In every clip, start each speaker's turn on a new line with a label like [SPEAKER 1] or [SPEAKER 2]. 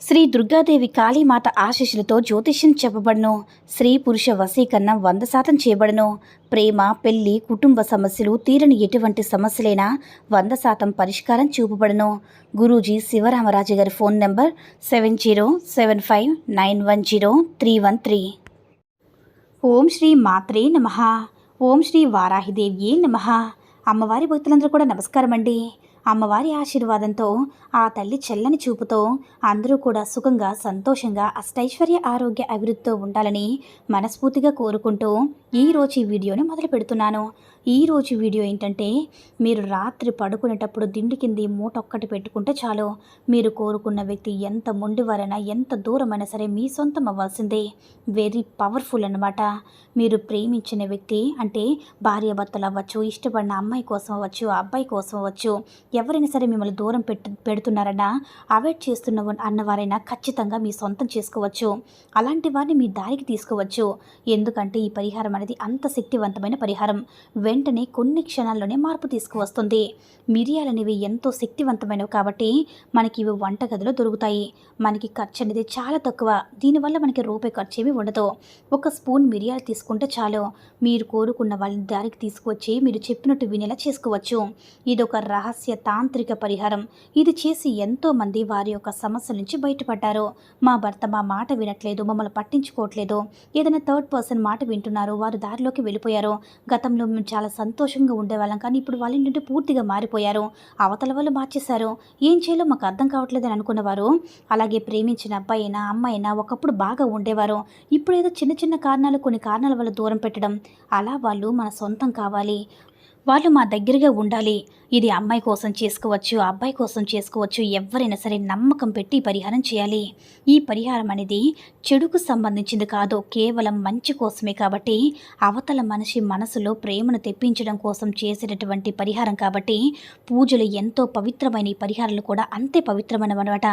[SPEAKER 1] శ్రీ దుర్గాదేవి కాళీమాత ఆశీస్సులతో జ్యోతిష్యం చెప్పబడును. స్త్రీ పురుష వశీకరణ వంద శాతం చేయబడును. ప్రేమ పెళ్ళి కుటుంబ సమస్యలు తీరని ఎటువంటి సమస్యలైనా వంద శాతం పరిష్కారం చూపబడును. గురూజీ శివరామరాజు గారి phone number seven zero seven five nine one zero three one three. Om Shri మాత్రే నమ. ఓం శ్రీ వారాహిదేవ్యే నమ. అమ్మవారి భక్తులందరూ కూడా నమస్కారం అండి అమ్మవారి ఆశీర్వాదంతో ఆ తల్లి చెల్లని చూపుతో అందరూ కూడా సుఖంగా సంతోషంగా అష్టైశ్వర్య ఆరోగ్య అభివృద్ధితో ఉండాలని మనస్ఫూర్తిగా కోరుకుంటూ ఈరోజు ఈ వీడియోని మొదలు పెడుతున్నాను ఈరోజు వీడియో ఏంటంటే మీరు రాత్రి పడుకునేటప్పుడు దిండి కింది మూట ఒక్కటి పెట్టుకుంటే చాలు. మీరు కోరుకున్న వ్యక్తి ఎంత మొండివారైనా ఎంత దూరమైనా సరే మీ సొంతం అవ్వాల్సిందే. వెరీ పవర్ఫుల్ అన్నమాట. మీరు ప్రేమించిన వ్యక్తి అంటే భార్య భర్తలు అవ్వచ్చు ఇష్టపడిన అమ్మాయి కోసం అవ్వచ్చు అబ్బాయి కోసం అవ్వచ్చు ఎవరైనా సరే మిమ్మల్ని దూరం పెట్టు పెడుతున్నారన్నా అవాయిడ్ చేస్తున్న అన్నవారైనా ఖచ్చితంగా మీ సొంతం చేసుకోవచ్చు. అలాంటి వారిని మీ దారికి తీసుకోవచ్చు. ఎందుకంటే ఈ పరిహారం అనేది అంత శక్తివంతమైన పరిహారం. వెంటనే కొన్ని క్షణాల్లోనే మార్పు తీసుకువస్తుంది. మిరియాలు అనేవి ఎంతో శక్తివంతమైనవి కాబట్టి మనకి ఇవి వంటగదిలో దొరుకుతాయి. మనకి ఖర్చు అనేది చాలా తక్కువ. దీనివల్ల మనకి రూపాయి ఖర్చు ఏమి ఉండదు. ఒక స్పూన్ మిరియాలు తీసుకుంటే చాలు. మీరు కోరుకున్న వాళ్ళని దారికి తీసుకువచ్చి మీరు చెప్పినట్టు వినేలా చేసుకోవచ్చు. ఇది ఒక రహస్య తాంత్రిక పరిహారం. ఇది చేసి ఎంతో మంది వారి యొక్క సమస్యల నుంచి బయటపడ్డారు. మా భర్త మా మాట వినట్లేదు మమ్మల్ని పట్టించుకోవట్లేదు. ఏదైనా థర్డ్ పర్సన్ మాట వింటున్నారు వారు దారిలోకి వెళ్ళిపోయారు. గతంలో మేము చాలా సంతోషంగా ఉండేవాళ్ళం. కానీ ఇప్పుడు వాళ్ళ నుండి పూర్తిగా మారిపోయారు. అవతల వాళ్ళు మార్చేశారు. ఏం చేయాలో మాకు అర్థం కావట్లేదని అనుకున్నవారు. అలాగే ప్రేమించిన అబ్బాయి అయినా అమ్మాయి అయినా ఒకప్పుడు బాగా ఉండేవారు. ఇప్పుడు ఏదో చిన్న చిన్న కారణాలు కొన్ని కారణాల వల్ల దూరం పెట్టడం. అలా వాళ్ళు మన సొంతం కావాలి. వాళ్ళు మా దగ్గరగా ఉండాలి. ఇది అమ్మాయి కోసం చేసుకోవచ్చు అబ్బాయి కోసం చేసుకోవచ్చు ఎవరైనా సరే నమ్మకం పెట్టి పరిహారం చేయాలి. ఈ పరిహారం అనేది చెడుకు సంబంధించింది కాదు కేవలం మంచి కోసమే కాబట్టి అవతల మనిషి మనసులో ప్రేమను తెప్పించడం కోసం చేసేటటువంటి పరిహారం కాబట్టి పూజలు ఎంతో పవిత్రమైన ఈ పరిహారాలు కూడా అంతే పవిత్రమైనవన్నమాట.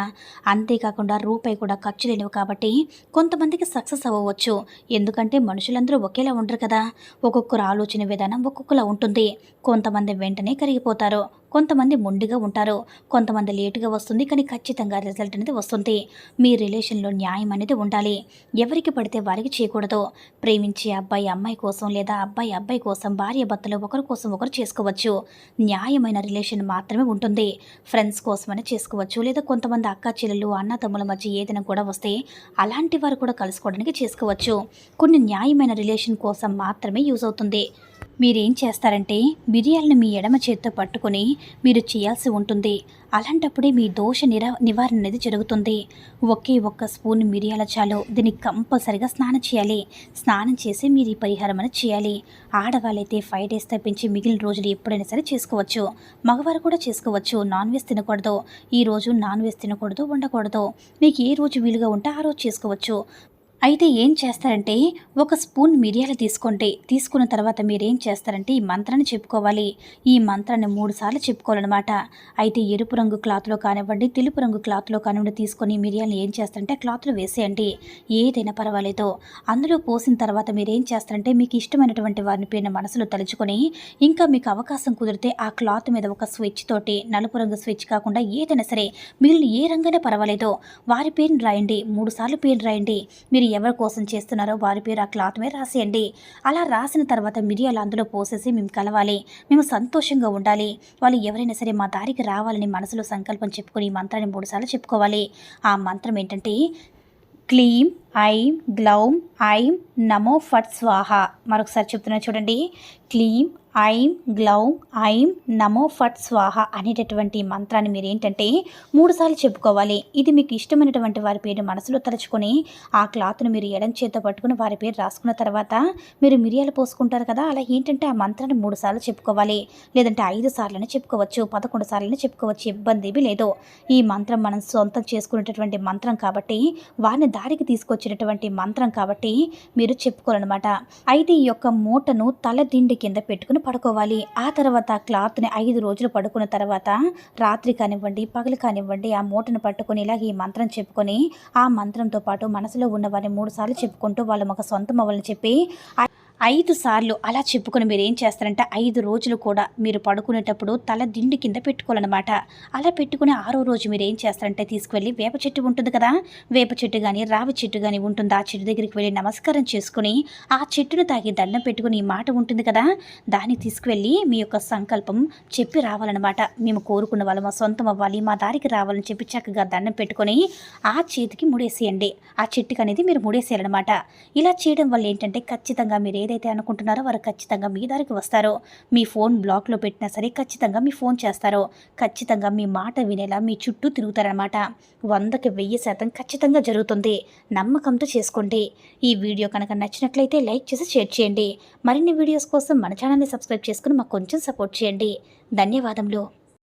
[SPEAKER 1] అంతేకాకుండా రూపాయి కూడా ఖర్చు లేనివి కాబట్టి కొంతమందికి సక్సెస్ అవ్వవచ్చు. ఎందుకంటే మనుషులందరూ ఒకేలా ఉండరు కదా. ఒక్కొక్కరు ఆలోచన విధానం ఒక్కొక్కలా ఉంటుంది. కొంతమంది వెంటనే కరిగిపోతారు. కొంతమంది మొండిగా ఉంటారు. కొంతమంది లేటుగా వస్తుంది కానీ ఖచ్చితంగా రిజల్ట్ అనేది వస్తుంది. మీ రిలేషన్లో న్యాయం అనేది ఉండాలి. ఎవరికి పడితే వారికి చేయకూడదు. ప్రేమించే అబ్బాయి అమ్మాయి కోసం లేదా అబ్బాయి అబ్బాయి కోసం భార్య భర్తలు ఒకరి కోసం ఒకరు చేసుకోవచ్చు. న్యాయమైన రిలేషన్ మాత్రమే ఉంటుంది. ఫ్రెండ్స్ కోసమైనా చేసుకోవచ్చు. లేదా కొంతమంది అక్క చెల్లెలు అన్న తమ్ముల మధ్య ఏదైనా కూడా వస్తే అలాంటి వారు కూడా కలుసుకోవడానికి చేసుకోవచ్చు. కొన్ని న్యాయమైన రిలేషన్ కోసం మాత్రమే యూజ్ అవుతుంది. మీరేం చేస్తారంటే మిరియాలను మీ ఎడమ చేత్తో పట్టుకొని మీరు చేయాల్సి ఉంటుంది. అలాంటప్పుడే మీ దోష నిరా నివారణ అనేది జరుగుతుంది. ఒకే ఒక్క స్పూన్ మిరియాల చాలు. దీన్ని కంపల్సరిగా స్నానం చేయాలి. స్నానం చేసి మీరు ఈ పరిహారం అనేది చేయాలి. ఆడవాళ్ళైతే ఫైవ్ డేస్ తప్పించి మిగిలిన రోజులు ఎప్పుడైనా సరే చేసుకోవచ్చు. మగవారు కూడా చేసుకోవచ్చు. నాన్ వెజ్ తినకూడదు. ఈ రోజు నాన్ వెజ్ తినకూడదు ఉండకూడదు మీకు ఏ రోజు వీలుగా ఉంటే ఆ రోజు చేసుకోవచ్చు. అయితే ఏం చేస్తారంటే ఒక స్పూన్ మిరియాలు తీసుకోండి తీసుకున్న తర్వాత మీరు ఏం చేస్తారంటే ఈ మంత్రాన్ని చెప్పుకోవాలి. ఈ మంత్రాన్ని మూడు సార్లు చెప్పుకోవాలన్నమాట. అయితే ఎరుపు రంగు క్లాత్లో కానివ్వండి తెలుపు రంగు క్లాత్లో కానివ్వండి తీసుకొని మిరియాలను ఏం చేస్తారంటే క్లాత్లో వేసేయండి. ఏదైనా పర్వాలేదు. అందులో పోసిన తర్వాత మీరేం చేస్తారంటే మీకు ఇష్టమైనటువంటి వారిని పేరున మనసులో తలుచుకొని ఇంకా మీకు అవకాశం కుదిరితే ఆ క్లాత్ మీద ఒక స్విచ్ తోటి నలుపు రంగు స్విచ్ కాకుండా ఏదైనా సరే మీరు ఏ రంగైనా పర్వాలేదు. వారి పేరుని రాయండి. మూడు సార్లు పేరు రాయండి. మీరు ఎవరి కోసం చేస్తున్నారో వారి పేరు ఆ క్లాత్ మీద రాసేయండి. అలా రాసిన తర్వాత మిరియాలు అందులో పోసేసి మేము కలవాలి. మేము సంతోషంగా ఉండాలి. వాళ్ళు ఎవరైనా సరే మా దారికి రావాలని మనసులో సంకల్పం చెప్పుకొని ఈ మంత్రాన్ని మూడుసార్లు చెప్పుకోవాలి. ఆ మంత్రం ఏంటంటే క్లీం ఐం గ్లౌం ఐం నమో ఫట్ స్వాహ. మరొకసారి చెప్తున్నా చూడండి. క్లీం ఐం గ్లౌం ఐం నమో ఫట్ స్వాహ అనేటటువంటి మంత్రాన్ని మీరు ఏంటంటే మూడుసార్లు చెప్పుకోవాలి. ఇది మీకు ఇష్టమైనటువంటి వారి పేరు మనసులో తలుచుకొని ఆ క్లాత్ను మీరు ఎడం చేత పట్టుకుని వారి పేరు రాసుకున్న తర్వాత మీరు మిరియాలు పోసుకుంటారు కదా అలా ఏంటంటే ఆ మంత్రాన్ని మూడు సార్లు చెప్పుకోవాలి. లేదంటే ఐదు సార్లని చెప్పుకోవచ్చు పదకొండు సార్లని చెప్పుకోవచ్చు ఇబ్బంది ఏమీ లేదు. ఈ మంత్రం మనం సొంతం చేసుకునేటటువంటి మంత్రం కాబట్టి వారిని దారికి వచ్చినటువంటి మంత్రం కాబట్టి మీరు చెప్పుకోవాలన్నమాట. అయితే ఈ యొక్క మూటను తల దిండి కింద పెట్టుకుని పడుకోవాలి. ఆ తర్వాత క్లాత్ని ఐదు రోజులు పడుకున్న తర్వాత రాత్రి కానివ్వండి పగలు కానివ్వండి ఆ మూటను పట్టుకొని ఇలాగ ఈ మంత్రం చెప్పుకొని ఆ మంత్రంతో పాటు మనసులో ఉన్న వారిని మూడు సార్లు చెప్పుకుంటూ వాళ్ళు మాకు సొంతం అవ్వాలని చెప్పి ఐదు సార్లు అలా చెప్పుకొని మీరు ఏం చేస్తారంటే? ఐదు రోజులు కూడా మీరు పడుకునేటప్పుడు తల దిండు కింద పెట్టుకోవాలన్నమాట. అలా పెట్టుకుని ఆరో రోజు మీరు ఏం చేస్తారంటే తీసుకువెళ్ళి వేప చెట్టు ఉంటుంది కదా? వేప చెట్టు కానీ రావి చెట్టు కానీ ఉంటుంది? ఆ చెట్టు దగ్గరికి వెళ్ళి నమస్కారం చేసుకుని ఆ చెట్టును తాగి దండం పెట్టుకుని ఈ మాట ఉంటుంది కదా? దాన్ని తీసుకువెళ్ళి మీ యొక్క సంకల్పం చెప్పి రావాలన్నమాట. మేము కోరుకున్న వాళ్ళం మా సొంతం అవ్వాలి మా దారికి రావాలని చెప్పి చక్కగా దండం పెట్టుకొని ఆ చేతికి ముడేసేయండి. ఆ చెట్టుకి అనేది మీరు ముడేసేయాలన్నమాట. ఇలా చేయడం వల్ల ఏంటంటే ఖచ్చితంగా మీరు ఏదైతే అనుకుంటున్నారో వారు ఖచ్చితంగా మీ దారికి వస్తారు. మీ ఫోన్ బ్లాక్లో పెట్టినా సరే ఖచ్చితంగా మీ ఫోన్ చేస్తారు. ఖచ్చితంగా మీ మాట వినేలా మీ చుట్టూ తిరుగుతారనమాట వందకి వెయ్యి శాతం ఖచ్చితంగా జరుగుతుంది. నమ్మకంతో చేసుకోండి. ఈ వీడియో కనుక నచ్చినట్లయితే లైక్ చేసి షేర్ చేయండి. మరిన్ని వీడియోస్ కోసం మన ఛానల్ని సబ్స్క్రైబ్ చేసుకుని మాకు కొంచెం సపోర్ట్ చేయండి. ధన్యవాదములు.